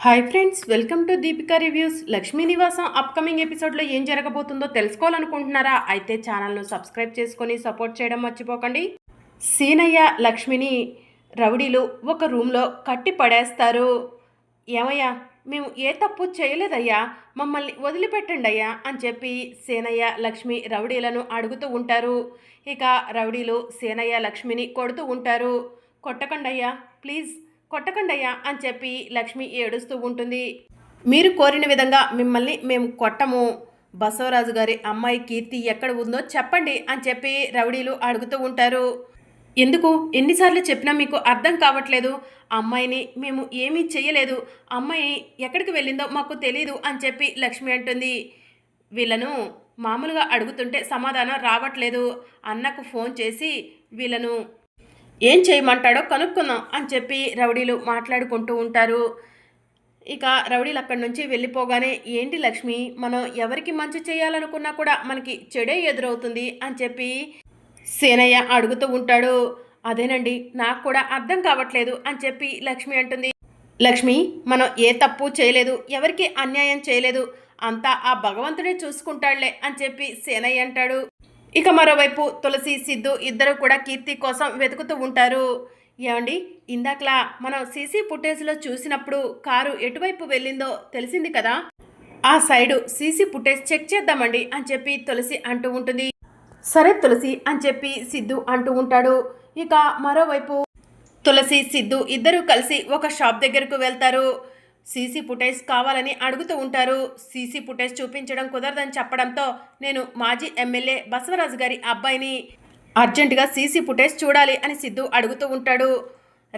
Hi friends welcome to Deepika reviews Lakshmi Nivasam upcoming ఎపిసోడ్లో ఏం జరగబోతుందో తెలుసుకోవాలనుకుంటున్నారా? అయితే ఛానల్ను సబ్స్క్రైబ్ చేసుకొని సపోర్ట్ చేయడం మర్చిపోకండి. సీనయ్య లక్ష్మిని రౌడీలు ఒక రూమ్లో కట్టి పడేస్తారు. ఏమయ్యా మేము ఏ తప్పు చేయలేదయ్యా? మమ్మల్ని వదిలిపెట్టండి అయ్యా అని చెప్పి సేనయ్య లక్ష్మి రౌడీలను అడుగుతూ ఉంటారు. ఇక రౌడీలు సేనయ్య లక్ష్మిని కొడుతూ ఉంటారు. కొట్టకండి అయ్యా ప్లీజ్ కొట్టకండి అని చెప్పి లక్ష్మి ఏడుస్తూ ఉంటుంది. మీరు కోరిన విధంగా మిమ్మల్ని మేము కొట్టము. బసవరాజు గారి అమ్మాయి కీర్తి ఎక్కడ ఉందో చెప్పండి అని చెప్పి రౌడీలు అడుగుతూ ఉంటారు. ఎందుకు? ఎన్నిసార్లు చెప్పినా మీకు అర్థం కావట్లేదు. అమ్మాయిని మేము ఏమీ చేయలేదు అమ్మాయి ఎక్కడికి వెళ్ళిందో మాకు తెలియదు అని చెప్పి లక్ష్మి అంటుంది. వీళ్ళను మామూలుగా అడుగుతుంటే సమాధానం రావట్లేదు. అన్నకు ఫోన్ చేసి వీళ్ళను ఏం చేయమంటాడో కనుక్కుందాం అని చెప్పి రౌడీలు మాట్లాడుకుంటూ ఉంటారు. ఇక రౌడీలు అక్కడి నుంచి వెళ్ళిపోగానే ఏంటి లక్ష్మి మనం ఎవరికి మంచి చేయాలనుకున్నా కూడా మనకి చెడే ఎదురవుతుంది అని చెప్పి సేనయ్య అడుగుతూ ఉంటాడు. అదేనండి నాకు కూడా అర్థం కావట్లేదు అని చెప్పి లక్ష్మి అంటుంది. లక్ష్మి మనం ఏ తప్పు చేయలేదు ఎవరికి అన్యాయం చేయలేదు అంతా ఆ భగవంతుడే చూసుకుంటాడులే అని చెప్పి సేనయ్య అంటాడు. ఇక మరోవైపు తులసి సిద్ధు ఇద్దరు కూడా కీర్తి కోసం వెతుకుతూ ఉంటారు. ఏమండి? ఇందాకలా మనం సీసీ ఫుటేజ్లో చూసినప్పుడు కారు ఎటువైపు వెళ్ళిందో తెలిసింది కదా? ఆ సైడు సీసీ ఫుటేజ్ చెక్ చేద్దామండి అని చెప్పి తులసి అంటూ ఉంటుంది. సరే తులసి అని చెప్పి సిద్ధు అంటూ ఉంటాడు. ఇక మరోవైపు తులసి సిద్ధు ఇద్దరూ కలిసి ఒక షాప్ దగ్గరకు వెళ్తారు. సీసీ ఫుటేజ్ కావాలని అడుగుతూ ఉంటారు. సీసీ ఫుటేజ్ చూపించడం కుదరదని చెప్పడంతో నేను మాజీ ఎమ్మెల్యే బసవరాజు గారి అబ్బాయిని అర్జెంటుగా సీసీ ఫుటేజ్ చూడాలి అని సిద్ధు అడుగుతూ ఉంటాడు.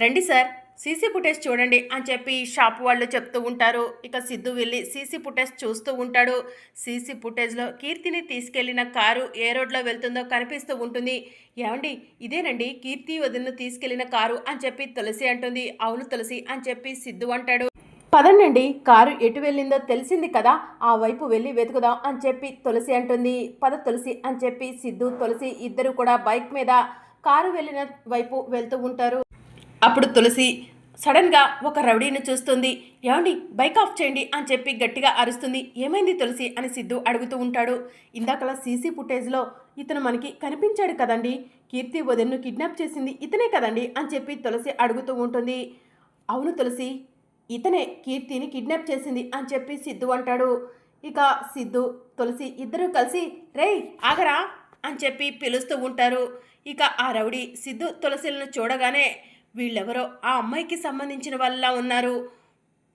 రండి సార్ సీసీ ఫుటేజ్ చూడండి అని చెప్పి షాప్ వాళ్ళు చెప్తూ ఉంటారు. ఇక సిద్ధు వెళ్ళి సీసీ ఫుటేజ్ చూస్తూ ఉంటాడు. సీసీ ఫుటేజ్లో కీర్తిని తీసుకెళ్ళిన కారు ఏ రోడ్లో వెళ్తుందో కనిపిస్తూ ఉంటుంది. ఏమండి ఇదేనండి కీర్తి వదిన తీసుకెళ్ళిన కారు అని చెప్పి తులసి అంటుంది. అవును తులసి అని చెప్పి సిద్ధు అంటాడు. పదండి కారు ఎటు వెళ్ళిందో తెలిసింది కదా ఆ వైపు వెళ్ళి వెతుకుదాం అని చెప్పి తులసి అంటుంది. పద తులసి అని చెప్పి సిద్ధు తులసి ఇద్దరు కూడా బైక్ మీద కారు వెళ్ళిన వైపు వెళ్తూ ఉంటారు. అప్పుడు తులసి సడన్గా ఒక రౌడీని చూస్తుంది. ఏమండి బైక్ ఆఫ్ చేయండి అని చెప్పి గట్టిగా అరుస్తుంది. ఏమైంది తులసి అని సిద్ధు అడుగుతూ ఉంటాడు. ఇందాకలా సీసీ ఫుటేజ్లో ఇతను మనకి కనిపించాడు కదండి. కీర్తి వదిన్ను కిడ్నాప్ చేసింది ఇతనే కదండి అని చెప్పి తులసి అడుగుతూ ఉంటుంది. అవును తులసి ఇతనే కీర్తిని కిడ్నాప్ చేసింది అని చెప్పి సిద్ధు అంటాడు. ఇక సిద్ధు తులసి ఇద్దరూ కలిసి రేయ్ ఆగరా అని చెప్పి పిలుస్తూ ఉంటారు. ఇక ఆ రౌడీ సిద్ధు తులసిలను చూడగానే వీళ్ళెవరో ఆ అమ్మాయికి సంబంధించిన వాళ్ళ ఉన్నారు.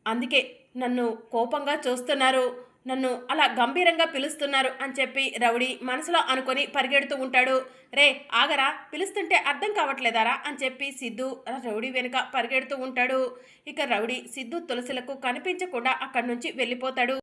అందుకే నన్ను కోపంగా చూస్తున్నారు. నన్ను అలా గంభీరంగా పిలుస్తున్నారు అని చెప్పి రౌడీ మనసులో అనుకొని పరిగెడుతూ ఉంటాడు. రే ఆగరా పిలుస్తుంటే అర్థం కావట్లేదారా అని చెప్పి సిద్ధు రౌడీ వెనుక పరిగెడుతూ ఉంటాడు. ఇక రౌడీ సిద్ధు తులసిలకు కనిపించకుండా అక్కడి నుంచి వెళ్ళిపోతాడు.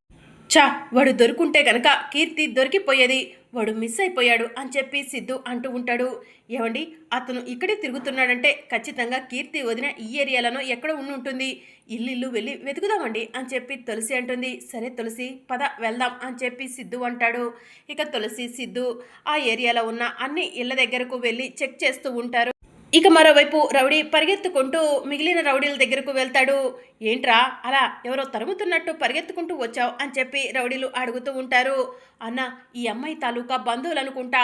చా వాడు దొరుకుంటే గనక కీర్తి దొరికిపోయేది. వాడు మిస్ అయిపోయాడు అని చెప్పి సిద్ధు అంటూ ఉంటాడు. ఏమండి? అతను ఇక్కడే తిరుగుతున్నాడంటే ఖచ్చితంగా కీర్తి వదిన ఈ ఏరియాలలో ఎక్కడ ఉండి ఉంటుంది. ఇల్లు వెళ్ళి వెతుకుదామండి అని చెప్పి తులసి అంటుంది. సరే తులసి పద వెళ్దాం అని చెప్పి సిద్ధు అంటాడు. ఇక తులసి సిద్ధు ఆ ఏరియాలో ఉన్న అన్ని ఇళ్ళ దగ్గరకు వెళ్ళి చెక్ చేస్తూ ఉంటారు. ఇక మరోవైపు రౌడీ పరిగెత్తుకుంటూ మిగిలిన రౌడీల దగ్గరకు వెళ్తాడు. ఏంట్రా అలా ఎవరో తరుముతున్నట్టు పరిగెత్తుకుంటూ వచ్చావు? అని చెప్పి రౌడీలు అడుగుతూ ఉంటారు. అన్న ఈ అమ్మాయి తాలూకా బంధువులు అనుకుంటా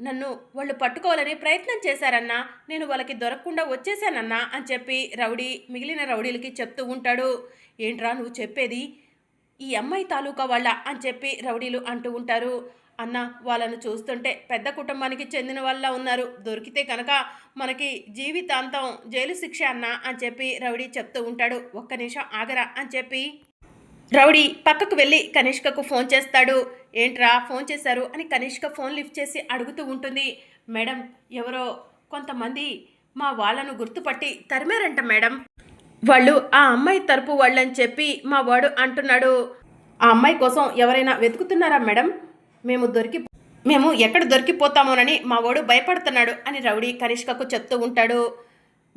నన్ను వాళ్ళు పట్టుకోవాలని ప్రయత్నం చేశారన్నా. నేను వాళ్ళకి దొరకకుండా వచ్చేసానన్నా అని చెప్పి రౌడీ మిగిలిన రౌడీలకి చెప్తూ ఉంటాడు. ఏంట్రా నువ్వు చెప్పేది ఈ అమ్మాయి తాలూకా వాళ్ళ? అని చెప్పి రౌడీలు అంటూ ఉంటారు. అన్న వాళ్ళను చూస్తుంటే పెద్ద కుటుంబానికి చెందిన వాళ్ళ ఉన్నారు. దొరికితే కనుక మనకి జీవితాంతం జైలు శిక్ష అన్న అని చెప్పి రౌడీ చెప్తూ ఉంటాడు. ఒక్క నిమిషం ఆగరా అని చెప్పి రౌడీ పక్కకు వెళ్ళి కనిష్కకు ఫోన్ చేస్తాడు. ఏంట్రా ఫోన్ చేశారు అని కనిష్క ఫోన్ లిఫ్ట్ చేసి అడుగుతూ ఉంటుంది. మేడం ఎవరో కొంతమంది మా వాళ్ళను గుర్తుపట్టి తరిమారంట మేడం. వాళ్ళు ఆ అమ్మాయి తరపు వాళ్ళని చెప్పి మా వాడు అంటున్నాడు. ఆ అమ్మాయి కోసం ఎవరైనా వెతుకుతున్నారా మేడం? మేము దొరికి మేము ఎక్కడ దొరికిపోతామోనని మా వాడు భయపడుతున్నాడు అని రౌడీ కనిష్కకు చెప్తూ ఉంటాడు.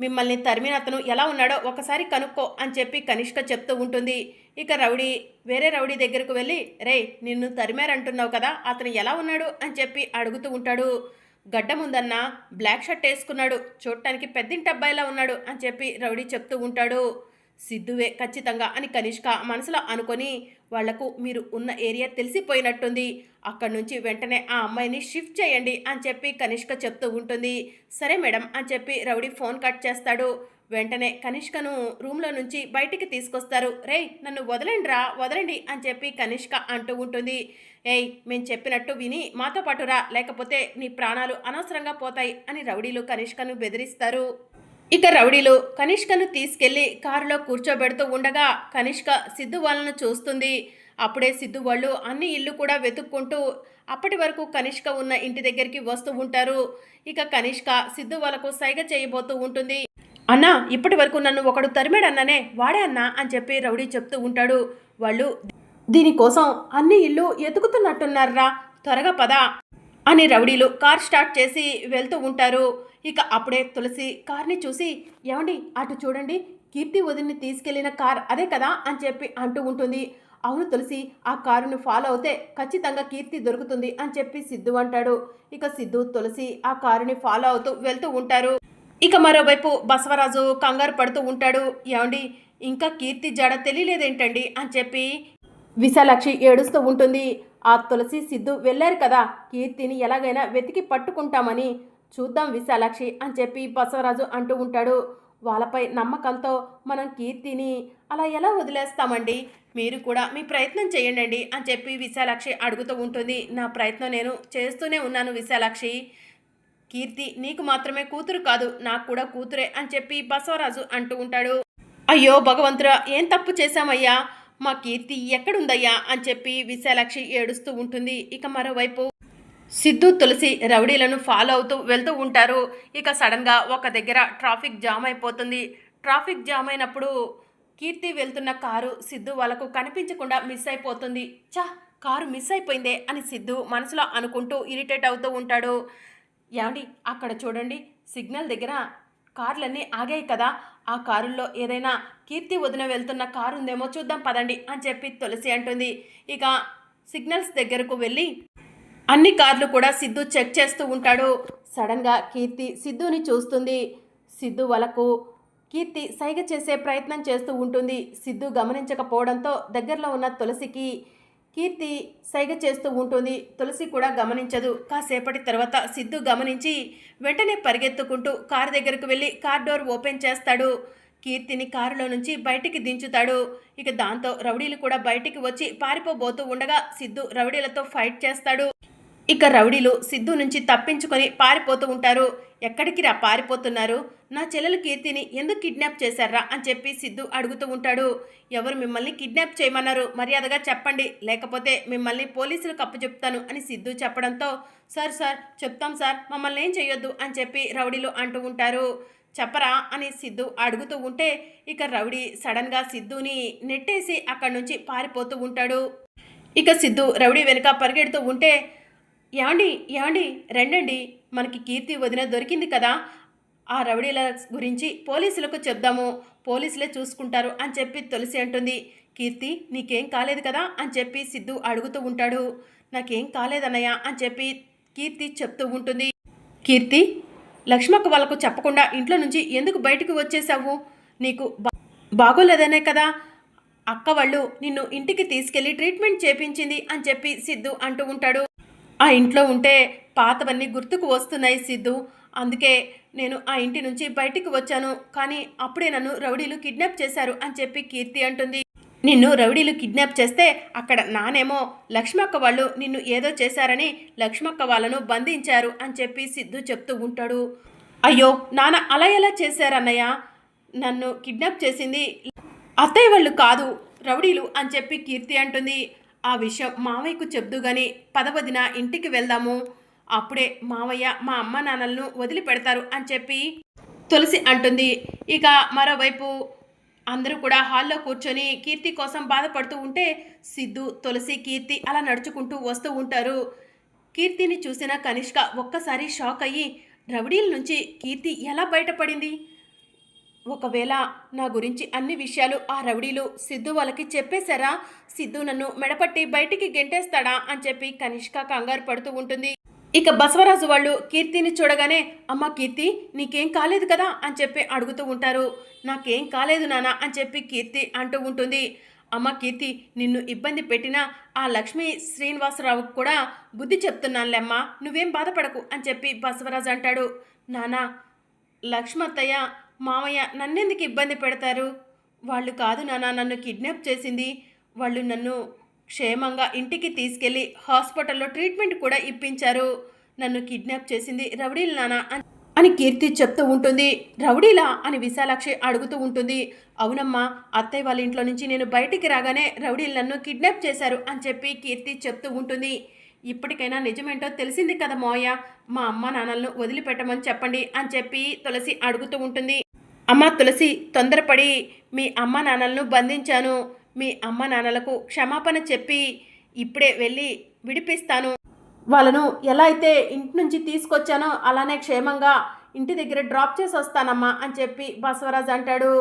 మిమ్మల్ని తరిమిన అతను ఎలా ఉన్నాడో ఒకసారి కనుక్కో అని చెప్పి కనిష్క చెప్తూ ఉంటుంది. ఇక రౌడీ వేరే రౌడీ దగ్గరకు వెళ్ళి రే నిన్ను తరిమారంటున్నావు కదా అతను ఎలా ఉన్నాడు అని చెప్పి అడుగుతూ ఉంటాడు. గడ్డ ముందన్న బ్లాక్ షర్ట్ వేసుకున్నాడు చూడటానికి పెద్దింటి అబ్బాయిలా ఉన్నాడు అని చెప్పి రౌడీ చెప్తూ ఉంటాడు. సిద్ధువే ఖచ్చితంగా అని కనిష్క మనసులో అనుకొని వాళ్ళకు మీరు ఉన్న ఏరియా తెలిసిపోయినట్టుంది. అక్కడి నుంచి వెంటనే ఆ అమ్మాయిని షిఫ్ట్ చేయండి అని చెప్పి కనిష్క చెప్తూ ఉంటుంది. సరే మేడం అని చెప్పి రౌడీ ఫోన్ కట్ చేస్తాడు. వెంటనే కనిష్కను రూమ్లో నుంచి బయటికి తీసుకొస్తారు. రేయ్ నన్ను వదలండి రా వదలండి అని చెప్పి కనిష్క అంటూ ఉంటుంది. ఏయ్ మేము చెప్పినట్టు విని మాతో పాటు రా లేకపోతే నీ ప్రాణాలు అనవసరంగా పోతాయి అని రౌడీలు కనిష్కను బెదిరిస్తారు. ఇక రౌడీలు కనిష్కను తీసుకెళ్ళి కారులో కూర్చోబెడుతూ ఉండగా కనిష్క సిద్ధు వాళ్ళను చూస్తుంది. అప్పుడే సిద్ధు వాళ్ళు అన్ని ఇల్లు కూడా వెతుక్కుంటూ అప్పటి వరకు కనిష్క ఉన్న ఇంటి దగ్గరికి వస్తూ ఉంటారు. ఇక కనిష్క సిద్ధు వాళ్ళకు సైగ చేయబోతూ ఉంటుంది. అన్నా ఇప్పటి వరకు నన్ను ఒకడు తరిమాడన్ననే వాడే అన్నా అని చెప్పి రౌడీ చెప్తూ ఉంటాడు. వాళ్ళు దీనికోసం అన్ని ఇల్లు ఎతుకుతున్నట్టున్నారా త్వరగా పద అని రౌడీలు కార్ స్టార్ట్ చేసి వెళ్తూ ఉంటారు. ఇక అప్పుడే తులసి కార్ని చూసి ఏమండి అటు చూడండి కీర్తి వదిలిని తీసుకెళ్ళిన కార్ అదే కదా? అని చెప్పి అంటూ ఉంటుంది. అవును తులసి ఆ కారును ఫాలో అవుతే ఖచ్చితంగా కీర్తి దొరుకుతుంది అని చెప్పి సిద్ధు అంటాడు. ఇక సిద్ధు తులసి ఆ కారుని ఫాలో అవుతూ వెళ్తూ ఉంటారు. ఇక మరోవైపు బసవరాజు కంగారు పడుతూ ఉంటాడు. ఏమండి ఇంకా కీర్తి జడ తెలియలేదేంటండి? అని చెప్పి విశాలాక్షి ఏడుస్తూ ఉంటుంది. ఆ తులసి సిద్ధు వెళ్ళారు కదా కీర్తిని ఎలాగైనా వెతికి పట్టుకుంటామని చూద్దాం విశాలాక్షి అని చెప్పి బసవరాజు అంటూ ఉంటాడు. వాళ్ళపై నమ్మకంతో మనం కీర్తిని అలా ఎలా వదిలేస్తామండి? మీరు కూడా మీ ప్రయత్నం చేయండి అని చెప్పి విశాలాక్షి అడుగుతూ ఉంటుంది. నా ప్రయత్నం నేను చేస్తూనే ఉన్నాను విశాలాక్షి. కీర్తి నీకు మాత్రమే కూతురు కాదు నాకు కూడా కూతురే అని చెప్పి బసవరాజు అంటూ ఉంటాడు. అయ్యో భగవంతురా ఏం తప్పు చేశామయ్యా? మా కీర్తి ఎక్కడుందయ్యా? అని చెప్పి విశాలాక్షి ఏడుస్తూ ఉంటుంది. ఇక మరోవైపు సిద్ధు తులసి రౌడీలను ఫాలో అవుతూ వెళ్తూ ఉంటారు. ఇక సడన్గా ఒక దగ్గర ట్రాఫిక్ జామ్ అయిపోతుంది. ట్రాఫిక్ జామ్ అయినప్పుడు కీర్తి వెళ్తున్న కారు సిద్ధు వాళ్ళకు కనిపించకుండా మిస్ అయిపోతుంది. చా కారు మిస్ అయిపోయిందే అని సిద్ధు మనసులో అనుకుంటూ ఇరిటేట్ అవుతూ ఉంటాడు. ఏమండి అక్కడ చూడండి సిగ్నల్ దగ్గర కార్లన్నీ ఆగాయి కదా. ఆ కారుల్లో ఏదైనా కీర్తి వదిన వెళ్తున్న కారు ఉందేమో చూద్దాం పదండి అని చెప్పి తులసి అంటుంది. ఇక సిగ్నల్స్ దగ్గరకు వెళ్ళి అన్ని కార్లు కూడా సిద్ధు చెక్ చేస్తూ ఉంటాడు. సడన్గా కీర్తి సిద్ధుని చూస్తుంది. సిద్ధు వలకు కీర్తి సైగ చేసే ప్రయత్నం చేస్తూ ఉంటుంది. సిద్ధు గమనించకపోవడంతో దగ్గరలో ఉన్న తులసికి కీర్తి సైగ చేస్తూ ఉంటుంది. తులసి కూడా గమనించదు. కాసేపటి తర్వాత సిద్ధు గమనించి వెంటనే పరిగెత్తుకుంటూ కారు దగ్గరకు వెళ్ళి కార్ డోర్ ఓపెన్ చేస్తాడు. కీర్తిని కారులో నుంచి బయటికి దించుతాడు. ఇక దాంతో రౌడీలు కూడా బయటికి వచ్చి పారిపోబోతూ ఉండగా సిద్ధు రౌడీలతో ఫైట్ చేస్తాడు. ఇక రౌడీలు సిద్ధు నుంచి తప్పించుకొని పారిపోతూ ఉంటారు. ఎక్కడికి రా పారిపోతున్నారు? నా చెల్లెలు కీర్తిని ఎందుకు కిడ్నాప్ చేశారా అని చెప్పి సిద్ధు అడుగుతూ ఉంటాడు. ఎవరు మిమ్మల్ని కిడ్నాప్ చేయమన్నారు? మర్యాదగా చెప్పండి. లేకపోతే మిమ్మల్ని పోలీసులకు అప్పచెప్తాను అని సిద్ధు చెప్పడంతో సార్ సార్ చెప్తాం సార్. మమ్మల్ని ఏం చేయొద్దు అని చెప్పి రౌడీలు అంటూ ఉంటారు. చెప్పరా అని సిద్ధు అడుగుతూ ఉంటే ఇక రౌడీ సడన్గా సిద్ధుని నెట్టేసి అక్కడి నుంచి పారిపోతూ ఉంటాడు. ఇక సిద్ధు రౌడీ వెనుక పరిగెడుతూ ఉంటే ఏమండి ఏమండి రండండి. మనకి కీర్తి వదిన దొరికింది కదా. ఆ రౌడీల గురించి పోలీసులకు చెప్దాము. పోలీసులే చూసుకుంటారు అని చెప్పి తులసి అంటుంది. కీర్తి నీకేం కాలేదు కదా అని చెప్పి సిద్ధు అడుగుతూ ఉంటాడు. నాకేం కాలేదన్నయ్య అని చెప్పి కీర్తి చెప్తూ ఉంటుంది. కీర్తి లక్ష్మక్క వాళ్ళకు చెప్పకుండా ఇంట్లో నుంచి ఎందుకు బయటకు వచ్చేసావు నీకు బా- బాగోలేదనే కదా. అక్క వాళ్ళు నిన్ను ఇంటికి తీసుకెళ్ళి ట్రీట్మెంట్ చేపించింది అని చెప్పి సిద్ధు అంటూ ఉంటాడు. ఆ ఇంట్లో ఉంటే పాతవన్నీ గుర్తుకు వస్తున్నాయి సిద్ధు. అందుకే నేను ఆ ఇంటి నుంచి బయటికి వచ్చాను. కానీ అప్పుడే నన్ను రౌడీలు కిడ్నాప్ చేశారు అని చెప్పి కీర్తి అంటుంది. నిన్ను రౌడీలు కిడ్నాప్ చేస్తే అక్కడ నానేమో లక్ష్మక్క వాళ్ళు నిన్ను ఏదో చేశారని లక్ష్మక్క వాళ్ళను బంధించారు అని చెప్పి సిద్ధు చెప్తూ ఉంటాడు. అయ్యో నాన్న అలా ఎలా చేశారన్నయ్య నన్ను కిడ్నాప్ చేసింది అత్తయ్య వాళ్ళు కాదు రౌడీలు అని చెప్పి కీర్తి అంటుంది. ఆ విషయం మావయ్యకు చెప్దు గాని పదవదిన ఇంటికి వెళ్దాము. అప్పుడే మావయ్య మా అమ్మ నాన్నలను వదిలిపెడతారు అని చెప్పి తులసి అంటుంది. ఇక మరోవైపు అందరూ కూడా హాల్లో కూర్చొని కీర్తి కోసం బాధపడుతూ ఉంటే సిద్ధు తులసి కీర్తి అలా నడుచుకుంటూ వస్తూ ఉంటారు. కీర్తిని చూసిన కనిష్క ఒక్కసారి షాక్ అయ్యి రౌడీల నుంచి కీర్తి ఎలా బయటపడింది? ఒకవేళ నా గురించి అన్ని విషయాలు ఆ రౌడీలు సిద్ధు వాళ్ళకి చెప్పేశారా? సిద్ధు నన్ను మెడపట్టి బయటికి గెంటేస్తాడా? అని చెప్పి కనిష్క కంగారు పడుతూ ఉంటుంది. ఇక బసవరాజు వాళ్ళు కీర్తిని చూడగానే అమ్మ కీర్తి నీకేం కాలేదు కదా? అని చెప్పి అడుగుతూ ఉంటారు. నాకేం కాలేదు నాన్న అని చెప్పి కీర్తి అంటూ ఉంటుంది. అమ్మ కీర్తి నిన్ను ఇబ్బంది పెట్టిన ఆ లక్ష్మీ శ్రీనివాసరావుకు కూడా బుద్ధి చెప్తున్నానులేమ్మా నువ్వేం బాధపడకు అని చెప్పి బసవరాజు అంటాడు. నానా లక్ష్మత్తయ్య మామయ్య నన్నెందుకు ఇబ్బంది పెడతారు? వాళ్ళు కాదు నాన్న నన్ను కిడ్నాప్ చేసింది. వాళ్ళు నన్ను క్షేమంగా ఇంటికి తీసుకెళ్ళి హాస్పిటల్లో ట్రీట్మెంట్ కూడా ఇప్పించారు. నన్ను కిడ్నాప్ చేసింది రౌడీలు నాన్న అని- అని కీర్తి చెప్తూ ఉంటుంది. రౌడీలా అని విశాలాక్షి అడుగుతూ ఉంటుంది. అవునమ్మా అత్తయ్య వాళ్ళ ఇంట్లో నుంచి నేను బయటికి రాగానే రౌడీలు నన్ను కిడ్నాప్ చేశారు అని చెప్పి కీర్తి చెప్తూ ఉంటుంది. ఇప్పటికైనా నిజమేంటో తెలిసింది కదా మోయ మా అమ్మ నాన్నలను వదిలిపెట్టమని చెప్పండి అని చెప్పి తులసి అడుగుతూ ఉంటుంది. అమ్మ తులసి తొందరపడి. మీ అమ్మ నాన్నలను బంధించాను. మీ అమ్మ నాన్నలకు క్షమాపణ చెప్పి ఇప్పుడే వెళ్ళి విడిపిస్తాను. వాళ్ళను ఎలా అయితే ఇంటి నుంచి తీసుకొచ్చానో అలానే క్షేమంగా ఇంటి దగ్గర డ్రాప్ చేసి వస్తానమ్మా అని చెప్పి బసవరాజ్ అంటాడు.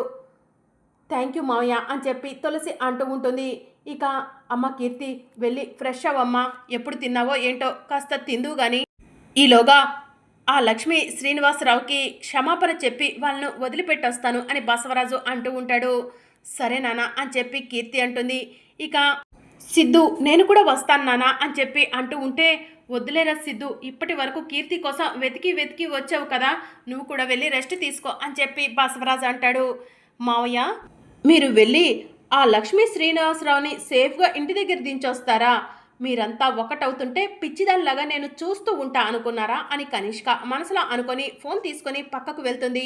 థ్యాంక్ యూ మావయ్య అని చెప్పి తులసి అంటూ ఉంటుంది. ఇక అమ్మ కీర్తి వెళ్ళి ఫ్రెష్ అవ్వమ్మా. ఎప్పుడు తిన్నావో ఏంటో కాస్త తిందువు గాని. ఈలోగా ఆ లక్ష్మి శ్రీనివాసరావుకి క్షమాపణ చెప్పి వాళ్ళను వదిలిపెట్టొస్తాను అని బసవరాజు అంటూ ఉంటాడు. సరే నాన్న అని చెప్పి కీర్తి అంటుంది. ఇక సిద్ధు నేను కూడా వస్తాను నాన్న అని చెప్పి అంటూ ఉంటే వద్దులేరా సిద్ధు ఇప్పటి వరకు కీర్తి కోసం వెతికి వెతికి వచ్చావు కదా నువ్వు కూడా వెళ్ళి రెస్ట్ తీసుకో అని చెప్పి బసవరాజు అంటాడు. మావయ్య మీరు వెళ్ళి ఆ లక్ష్మీ శ్రీనివాసరావుని సేఫ్గా ఇంటి దగ్గర దించొస్తారా? మీరంతా ఒకటవుతుంటే పిచ్చిదానిలాగా నేను చూస్తూ ఉంటా అనుకున్నారా? అని కనిష్క మనసులో అనుకొని ఫోన్ తీసుకొని పక్కకు వెళ్తుంది.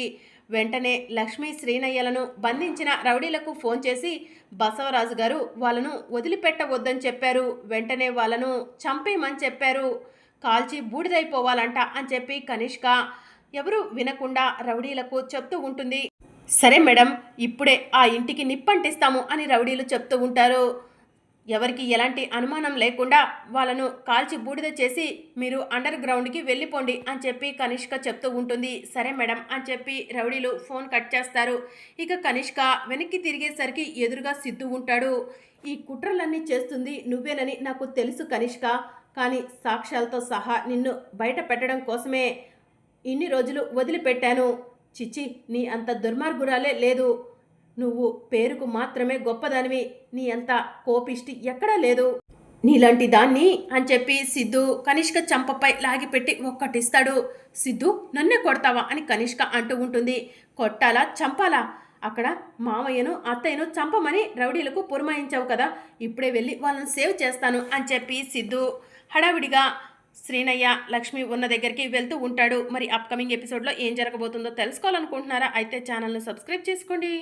వెంటనే లక్ష్మీ శ్రీనయ్యలను బంధించిన రౌడీలకు ఫోన్ చేసి బసవరాజు గారు వాళ్ళను వదిలిపెట్టవద్దని చెప్పారు. వెంటనే వాళ్ళను చంపేయమని చెప్పారు. కాల్చి బూడిదైపోవాలంట అని చెప్పి కనిష్క ఎవరు వినకుండా రౌడీలకు చెప్తూ ఉంటుంది. సరే మేడం ఇప్పుడే ఆ ఇంటికి నిప్పంటిస్తాము అని రౌడీలు చెప్తూ ఉంటారు. ఎవరికి ఎలాంటి అనుమానం లేకుండా వాళ్ళను కాల్చి బూడిద చేసి మీరు అండర్ గ్రౌండ్కి వెళ్ళిపోండి అని చెప్పి కనిష్క చెప్తూ ఉంటుంది. సరే మేడం అని చెప్పి రౌడీలు ఫోన్ కట్ చేస్తారు. ఇక కనిష్క వెనక్కి తిరిగేసరికి ఎదురుగా సిద్ధు ఉంటాడు. ఈ కుట్రలన్నీ చేస్తుంది నువ్వేనని నాకు తెలుసు కనిష్క కానీ సాక్ష్యాలతో సహా నిన్ను బయట పెట్టడం కోసమే. ఇన్ని రోజులు వదిలిపెట్టాను. చిచి నీ అంత దుర్మార్గురాలే లేదు. నువ్వు పేరుకు మాత్రమే గొప్పదానివి. నీ అంత కోపిష్టి ఎక్కడా లేదు. నీలాంటి దాన్ని అని చెప్పి సిద్ధు కనిష్క చంపపై లాగిపెట్టి ఒక్కటిస్తాడు. సిద్ధు నన్నే కొడతావా అని కనిష్క అంటూ ఉంటుంది. కొట్టాలా? చంపాలా? అక్కడ మామయ్యను అత్తయ్యను చంపమని రౌడీలకు పురమాయించావు కదా. ఇప్పుడే వెళ్ళి వాళ్ళని సేవ్ చేస్తాను అని చెప్పి సిద్ధు హడావిడిగా శ్రీనయ్య లక్ష్మి ఉన్న దగ్గరికి వెళ్తూ ఉంటాడు. మరి అప్కమింగ్ ఎపిసోడ్లో ఏం జరగబోతుందో తెలుసుకోవాలనుకుంటున్నారా? అయితే ఛానల్ను సబ్స్క్రైబ్ చేసుకోండి.